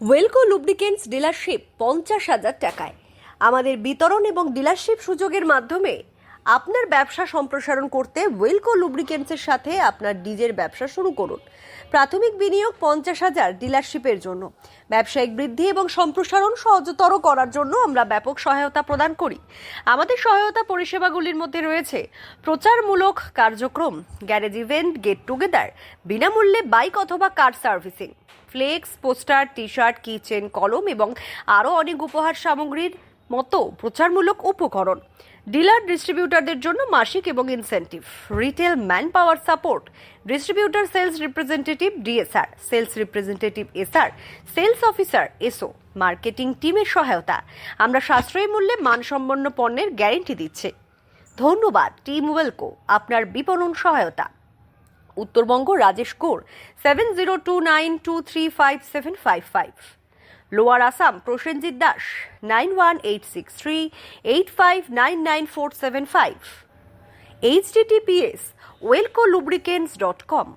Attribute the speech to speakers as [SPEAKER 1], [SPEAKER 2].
[SPEAKER 1] ওয়েলকো lubricants dealership পঞ্চাশ হাজার টাকায়। আমাদের বিতরণ এবং ডিলারশিপ সুযোগের মাধ্যমে আপনার ব্যবসা সম্প্রসারণ করতে ওয়েলকো লুব্রিকেন্টসের সাথে আপনার ডিজের ব্যবসা শুরু করুন। প্রাথমিক বিনিয়োগ পঞ্চাশ হাজার ডিলারশিপের জন্য। ব্যবসায়িক বৃদ্ধি এবং সম্প্রসারণ সহজতর করার জন্য আমরা ব্যাপক সহায়তা প্রদান করি। আমাদের সহায়তা পরিষেবাগুলির মধ্যে রয়েছে প্রচারমূলক কার্যক্রম, গ্যারেজ ইভেন্ট গেট টুগেদার বিনামূল্যে বাইক অথবা car servicing, flex, poster T shirt keychain, কলম এবং আরও অনেক উপহার সামগ্রীর মতো প্রচারমূলক উপকরণ। ডিলার ডিস্ট্রিবিউটারদের জন্য মাসিক এবং incentive. Retail man power support. Distributor, sales representative, DSR. Sales representative, SR. Sales officer, SO. Marketing টিমের সহায়তা। আমরা সাশ্রয়ী মূল্যে মানসম্পন্ন পণ্যের গ্যারেন্টি দিচ্ছে। ধন্যবাদ, টিম ওয়েলকো। আপনার বিপণন সহায়তা। Uttarbanga, Rajesh Kor, seven zero two nine two three five seven five five. Lower Assam, Prosenjit Das nine one eight six three eight five nine nine four seven five HDTPS Welco lubricants dot com